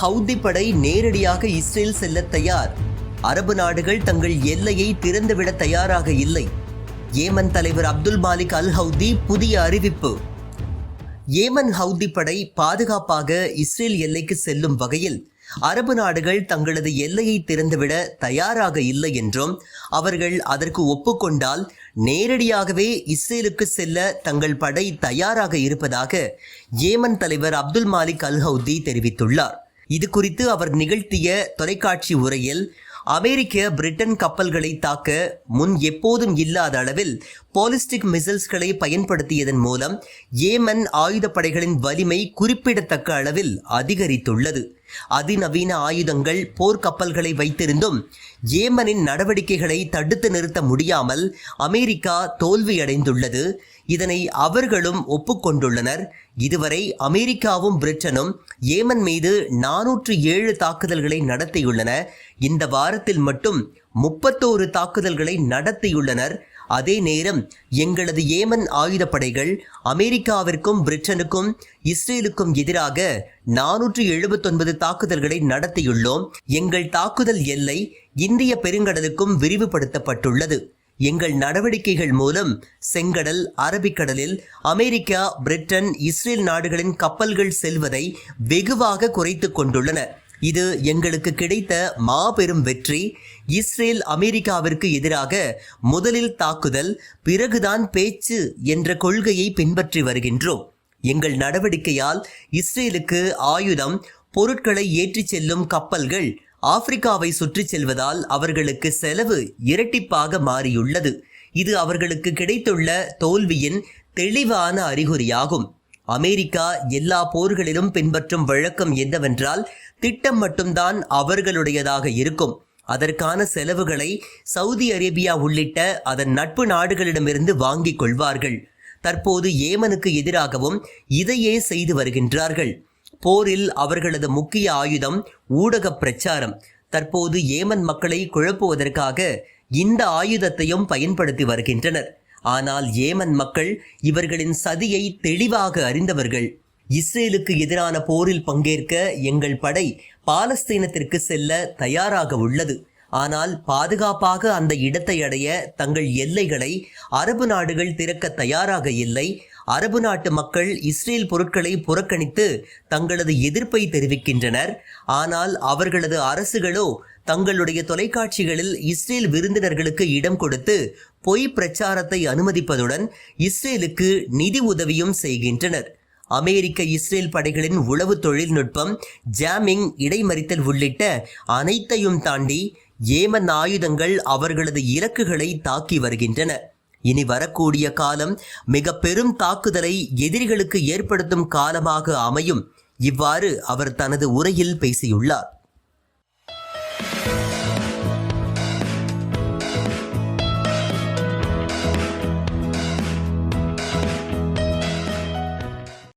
Houthi படை நேரடியாக Israel செல்ல தயார். அரபு நாடுகள் தங்கள் எல்லையை திறந்துவிட தயாராக இல்லை. ஏமன் தலைவர் அப்துல் மாலிக் அல் ஹவுதி புதிய அறிவிப்பு. ஏமன் ஹவுதி படை பாதுகாப்பாக இஸ்ரேல் எல்லைக்கு செல்லும் வகையில் அரபு நாடுகள் தங்களது எல்லையை திறந்துவிட தயாராக இல்லை என்றும் அவர்கள் அதற்கு ஒப்புக்கொண்டால் நேரடியாகவே இஸ்ரேலுக்கு செல்ல தங்கள் படை தயாராக இருப்பதாக ஏமன் தலைவர் அப்துல் மாலிக் அல் ஹவுதி தெரிவித்துள்ளார். இது குறித்து அவர் நிகழ்த்திய தொலைக்காட்சி உரையில் அமெரிக்க பிரிட்டன் கப்பல்களை தாக்க முன் எப்போதும் இல்லாத அளவில் பாலிஸ்டிக் மிசைல்ஸ்களை பயன்படுத்தியதன் மூலம் ஏமன் ஆயுதப்படைகளின் வலிமை குறிப்பிடத்தக்க அளவில் அதிகரித்துள்ளது. அதிநவீன ஆயுதங்கள் போர்க்கப்பல்களை வைத்திருந்தும் ஏமனின் நடவடிக்கைகளை தடுத்து நிறுத்த முடியாமல் அமெரிக்கா தோல்வியடைந்துள்ளது. இதனை அவர்களும் ஒப்புக்கொண்டுள்ளனர். இதுவரை அமெரிக்காவும் பிரிட்டனும் ஏமன் மீது நானூற்று ஏழு தாக்குதல்களை நடத்தியுள்ளன. இந்த வாரத்தில் மட்டும் முப்பத்தோரு தாக்குதல்களை நடத்தியுள்ளனர். அதே நேரம் எங்களது ஏமன் ஆயுதப்படைகள் அமெரிக்காவிற்கும் பிரிட்டனுக்கும் இஸ்ரேலுக்கும் எதிராக நானூற்று எழுபத்தொன்பது தாக்குதல்களை நடத்தியுள்ளோம். எங்கள் தாக்குதல் எல்லை இந்திய பெருங்கடலுக்கும் விரிவுபடுத்தப்பட்டுள்ளது. எங்கள் நடவடிக்கைகள் மூலம் செங்கடல் அரபிக்கடலில் அமெரிக்கா பிரிட்டன் இஸ்ரேல் நாடுகளின் கப்பல்கள் செல்வதை வெகுவாக குறைத்து கொண்டுள்ளன. இது எங்களுக்கு கிடைத்த மாபெரும் வெற்றி. இஸ்ரேல் அமெரிக்காவிற்கு எதிராக முதலில் தாக்குதல் பிறகுதான் பேச்சு என்ற கொள்கையை பின்பற்றி வருகின்றோம். எங்கள் நடவடிக்கையால் இஸ்ரேலுக்கு ஆயுதம் பொருட்களை ஏற்றிச் செல்லும் கப்பல்கள் ஆப்பிரிக்காவை சுற்றிச் செல்வதால் அவர்களுக்கு செலவு இரட்டிப்பாக மாறியுள்ளது. இது அவர்களுக்கு கிடைத்துள்ள தோல்வியின் தெளிவான அறிகுறியாகும். அமெரிக்கா எல்லா போர்களிலும் பின்பற்றும் வழக்கம் என்னவென்றால் திட்டம் மட்டும்தான் அவர்களுடையதாக இருக்கும். அதற்கான செலவுகளை சவுதி அரேபியா உள்ளிட்ட அதன் நட்பு நாடுகளிடமிருந்து வாங்கிக் கொள்வார்கள். தற்போது ஏமனுக்கு எதிராகவும் இதையே செய்து வருகின்றார்கள். போரில் அவர்களது முக்கிய ஆயுதம் ஊடக பிரச்சாரம். தற்போது ஏமன் மக்களை குழப்புவதற்காக இந்த ஆயுதத்தையும் பயன்படுத்தி வருகின்றனர். ஆனால் ஏமன் மக்கள் இவர்களின் சதியை தெளிவாக அறிந்தவர்கள். இஸ்ரேலுக்கு எதிரான போரில் பங்கேற்க எங்கள் படை பாலஸ்தீனத்திற்கு செல்ல தயாராக உள்ளது. ஆனால் பாதுகாப்பாக அந்த இடத்தை அடைய தங்கள் எல்லைகளை அரபு நாடுகள் திறக்க தயாராக இல்லை. அரபு நாட்டு மக்கள் இஸ்ரேல் பொருட்களை புறக்கணித்து தங்களது எதிர்ப்பை தெரிவிக்கின்றனர். ஆனால் அவர்களது அரசுகளோ தங்களுடைய தொலைக்காட்சிகளில் இஸ்ரேல் விருந்தினர்களுக்கு இடம் கொடுத்து பொய் பிரச்சாரத்தை அனுமதிப்பதுடன் இஸ்ரேலுக்கு நிதி உதவியும் செய்கின்றனர். அமெரிக்க இஸ்ரேல் படைகளின் உளவு தொழில்நுட்பம் ஜாமிங் இடைமறித்தல் உள்ளிட்ட அனைத்தையும் தாண்டி ஏமன் ஆயுதங்கள் அவர்களது இலக்குகளை தாக்கி வருகின்றன. இனி வரக்கூடிய காலம் மிக பெரும் தாக்குதலை எதிரிகளுக்கு ஏற்படுத்தும் காலமாக அமையும். இவ்வாறு அவர் தனது உரையில் பேசியுள்ளார்.